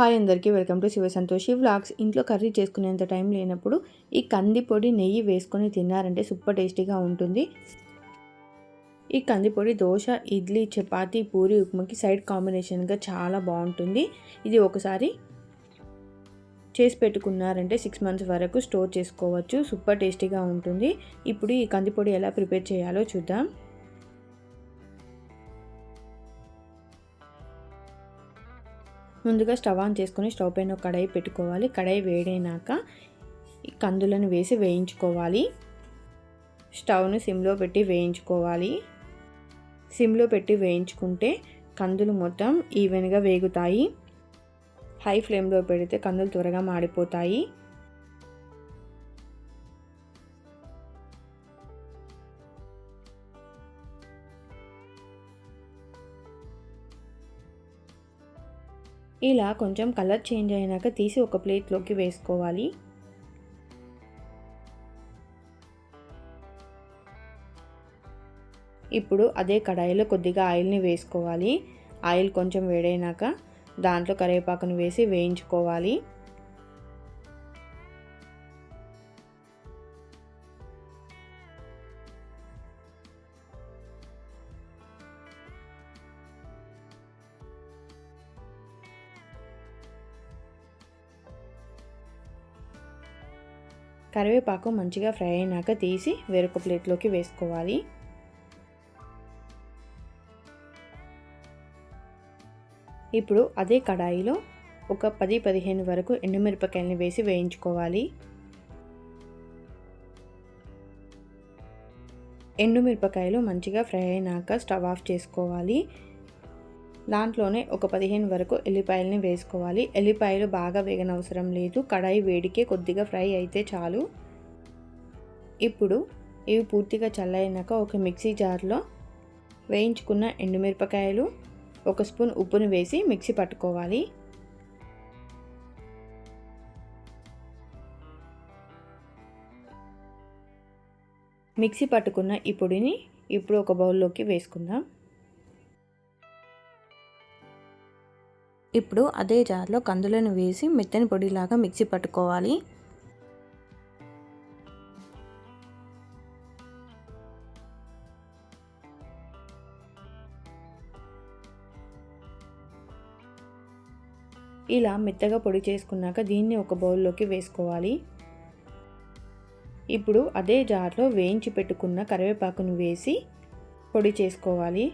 Hi అందరికీ welcome to Shiva Santoshi vlogs. ఇంట్లో curry చేసుకునేంత టైం లేనప్పుడు ఈ కందిపొడి నెయ్యి వేసుకొని తిన్నారంటే సూపర్ టేస్టీగా ఉంటుంది. ఈ కందిపొడి దోశ ఇడ్లీ చపాతి పూరి ఉప్మాకి సైడ్ కాంబినేషన్గా చాలా బాగుంటుంది. ఇది ఒకసారి చేసి పెట్టుకున్నారంటే సిక్స్ మంత్స్ వరకు స్టోర్ చేసుకోవచ్చు. సూపర్ టేస్టీగా ఉంటుంది. ఇప్పుడు ఈ కందిపొడి ఎలా ప్రిపేర్ చేయాలో చూద్దాం. ముందుగా స్టవ్ ఆన్ చేసుకొని స్టవ్ పైన ఒక కడాయి పెట్టుకోవాలి. కడాయి వేడైనాక కందులను వేసి వేయించుకోవాలి. స్టవ్ను సిమ్లో పెట్టి వేయించుకోవాలి. సిమ్లో పెట్టి వేయించుకుంటే కందులు మొత్తం ఈవెన్గా వేగుతాయి. హై ఫ్లేమ్లో పెడితే కందులు త్వరగా మాడిపోతాయి. ఇలా కొంచెం కలర్ చేంజ్ అయినాక తీసి ఒక ప్లేట్లోకి వేసుకోవాలి. ఇప్పుడు అదే కడాయిలో కొద్దిగా ఆయిల్ని వేసుకోవాలి. ఆయిల్ కొంచెం వేడైనాక దాంట్లో కరివేపాకును వేసి వేయించుకోవాలి. కరివేపాకు మంచిగా ఫ్రై అయినాక తీసి వేరొక ప్లేట్లోకి వేసుకోవాలి. ఇప్పుడు అదే కడాయిలో ఒక పది పదిహేను వరకు ఎండుమిరపకాయలని వేసి వేయించుకోవాలి. ఎండుమిరపకాయలు మంచిగా ఫ్రై అయినాక స్టవ్ ఆఫ్ చేసుకోవాలి. దాంట్లోనే ఒక పదిహేను వరకు ఎల్లిపాయలని వేసుకోవాలి. ఎల్లిపాయలు బాగా వేగనవసరం లేదు. కడాయి వేడికే కొద్దిగా ఫ్రై అయితే చాలు. ఇప్పుడు ఇవి పూర్తిగా చల్లైనాక ఒక మిక్సీ జార్లో వేయించుకున్న ఎండుమిరపకాయలు ఒక స్పూన్ ఉప్పును వేసి మిక్సీ పట్టుకోవాలి. మిక్సీ పట్టుకున్న ఈ పొడిని ఇప్పుడు ఒక బౌల్లోకి వేసుకుందాం. ఇప్పుడు అదే జార్లో కందులను వేసి మెత్తని పొడిలాగా మిక్సీ పట్టుకోవాలి. ఇలా మెత్తగా పొడి చేసుకున్నాక దీన్ని ఒక బౌల్లోకి వేసుకోవాలి. ఇప్పుడు అదే జార్లో వేయించి పెట్టుకున్న కరివేపాకును వేసి పొడి చేసుకోవాలి.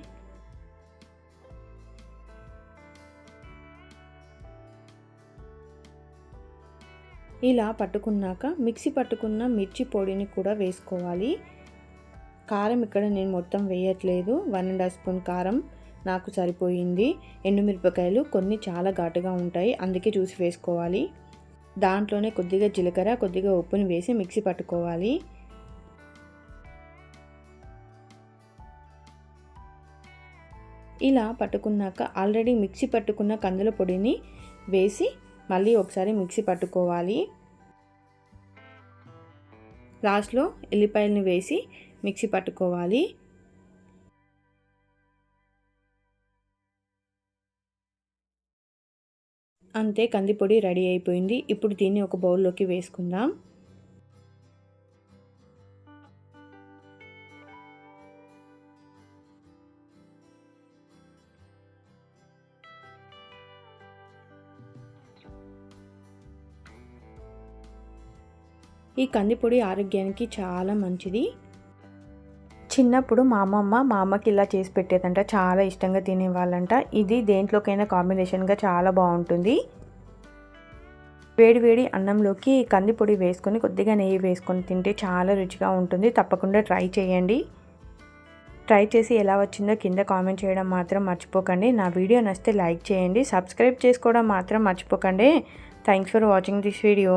ఇలా పట్టుకున్నాక మిక్సీ పట్టుకున్న మిర్చి పొడిని కూడా వేసుకోవాలి. కారం ఇక్కడ నేను మొత్తం వేయట్లేదు. వన్ అండ్ హాఫ్ స్పూన్ కారం నాకు సరిపోయింది. ఎండుమిరపకాయలు కొన్ని చాలా ఘాటుగా ఉంటాయి. అందుకే చూసి వేసుకోవాలి. దాంట్లోనే కొద్దిగా జీలకర్ర కొద్దిగా ఉప్పుని వేసి మిక్సీ పట్టుకోవాలి. ఇలా పట్టుకున్నాక ఆల్రెడీ మిక్సీ పట్టుకున్న కందుల పొడిని వేసి మళ్ళీ ఒకసారి మిక్సీ పట్టుకోవాలి. లాస్ట్లో ఎల్లిపాయలని వేసి మిక్సీ పట్టుకోవాలి. అంతే కందిపొడి రెడీ అయిపోయింది. ఇప్పుడు దీన్ని ఒక బౌల్లోకి వేసుకుందాం. ఈ కందిపొడి ఆరోగ్యానికి చాలా మంచిది. చిన్నప్పుడు మా అమ్మమ్మ మా అమ్మకి ఇలా చేసి పెట్టేదంట చాలా ఇష్టంగా తినేవాళ్ళంట. ఇది దేంట్లోకైనా కాంబినేషన్గా చాలా బాగుంటుంది. వేడి వేడి అన్నంలోకి కందిపొడి వేసుకొని కొద్దిగా నెయ్యి వేసుకొని తింటే చాలా రుచిగా ఉంటుంది. తప్పకుండా ట్రై చేయండి. ట్రై చేసి ఎలా వచ్చిందో కింద కామెంట్ చేయడం మాత్రం మర్చిపోకండి. నా వీడియో నచ్చితే లైక్ చేయండి. సబ్స్క్రైబ్ చేసుకోవడం మాత్రం మర్చిపోకండి. Thanks for watching this video.